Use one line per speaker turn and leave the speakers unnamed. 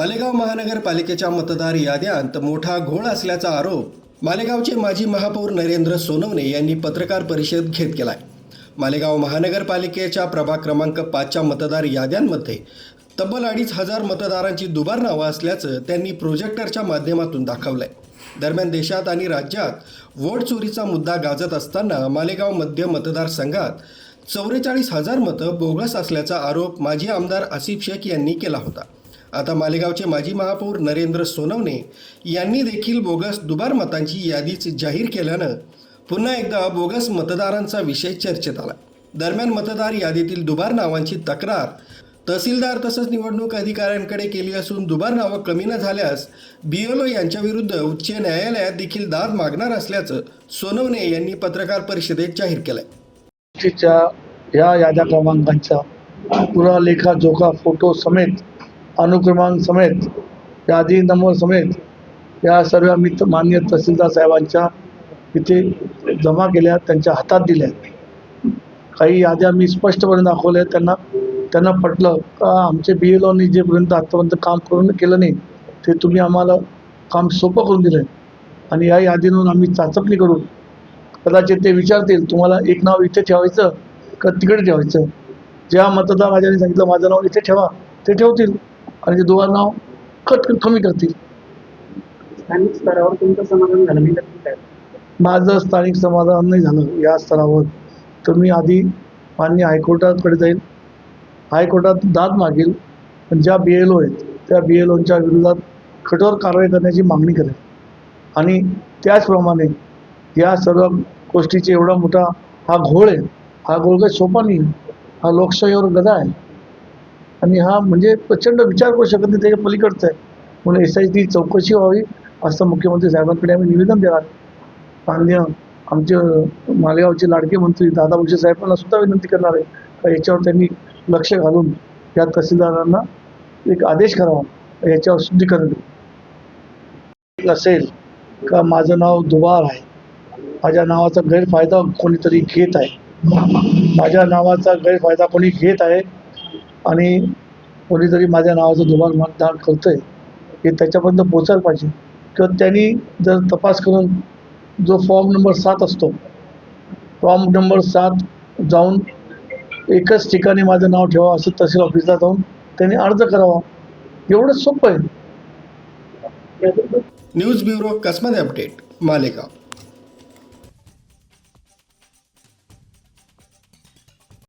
मालेगाव महानगरपालिकेच्या मतदार याद्यांत मोठा घोळ असल्याचा आरोप मालेगावचे माजी महापौर नरेंद्र सोनवणे यांनी पत्रकार परिषद घेत केला आहे मालेगाव महानगरपालिकेच्या प्रभाग क्रमांक पाचच्या मतदार याद्यांमध्ये तब्बल अडीच हजार मतदारांची दुबार नावं असल्याचं त्यांनी प्रोजेक्टरच्या माध्यमातून दाखवलं आहे दरम्यान देशात आणि राज्यात वोट चोरीचा मुद्दा गाजत असताना मालेगाव मध्य मतदारसंघात चौवेचाळीस हजार मतं बोगस असल्याचा आरोप माजी आमदार आसिफ शेख यांनी केला होता. आता मालेगावचे माजी महापौर नरेंद्र सोनवणे यांनी देखील बोगस दुबार मतांची यादीच जाहीर केल्यानं पुन्हा एकदा बोगस मतदारांचा विषय चर्चेत आला दरम्यान मतदार यादीतील दुबार नावांची तक्रार तहसीलदार तसंच निवडणूक अधिकाऱ्यांकडे केली असून दुबार नावं कमी न झाल्यास बीएलओ यांच्याविरुद्ध उच्च न्यायालयात देखील दाद मागणार असल्याचं सोनवणे यांनी पत्रकार परिषदेत जाहीर केलंय
या याद्या क्रमांकांचा पुरा लेखा जोखा फोटो समेत अनुक्रमांक समेत यादी नंबर समेत या सर्व मी मान्य तहसीलदार साहेबांच्या इथे जमा केल्या त्यांच्या हातात दिल्या. काही याद्या मी स्पष्टपणे दाखवल्या त्यांना त्यांना पटलं का आमचे बी एल ओनी जेपर्यंत आत्तापर्यंत काम करून केलं नाही ते तुम्ही आम्हाला काम सोपं करून दिलं आणि या यादीतून आम्ही चाचपणी करू. कदाचित ते विचारतील तुम्हाला एक नाव इथे ठेवायचं का तिकडे ठेवायचं? ज्या मतदार राजाने सांगितलं माझं नाव इथे ठेवा ते ठेवतील. आणि ते दोघं नाव कट कमी करतील.
स्थानिक स्तरावर तुमचं समाधान झालं नाही आहे
माझं स्थानिक समाधान नाही झालं या स्तरावर. तर मी आधी मान्य हायकोर्टाकडे जाईल. हायकोर्टात दाद मागेल. पण ज्या बी एल ओ आहेत त्या बी एल ओंच्या विरोधात कठोर कारवाई करण्याची मागणी करेल. आणि त्याचप्रमाणे या सर्व गोष्टीचे एवढा मोठा हा घोळ आहे. हा घोळ काही सोपा नाही हा लोकशाहीवर गदा आहे. आणि हा म्हणजे प्रचंड विचार करू शकत नाही त्याच्या पलीकडचं आहे. म्हणून एस आय टी चौकशी व्हावी असं मुख्यमंत्री साहेबांकडे आम्ही निवेदन देणार. मान्य आमचे मालेगावचे लाडके मंत्री दादा भुसे साहेबांना सुद्धा विनंती करणार आहे का याच्यावर त्यांनी लक्ष घालून या तहसीलदारांना एक आदेश करावा याच्यावर शुद्धीकरण असेल का माझं नाव दुबार आहे माझ्या नावाचा गैरफायदा कोणीतरी घेत आहे? माझ्या नावाचा गैरफायदा कोणी घेत आहे? आणि कोणीतरी माझ्या नावाचं दुबार मतदान आहे हे त्याच्यापर्यंत पोचायला पाहिजे. किंवा त्यांनी जर तपास करून जो फॉर्म नंबर सात असतो फॉर्म नंबर सात जाऊन एकच ठिकाणी माझं नाव ठेवा असं तहसील ऑफिसला जाऊन त्यांनी अर्ज करावा. एवढंच सोपं आहे.
न्यूज ब्युरो कसमध्ये अपडेट मालेगाव.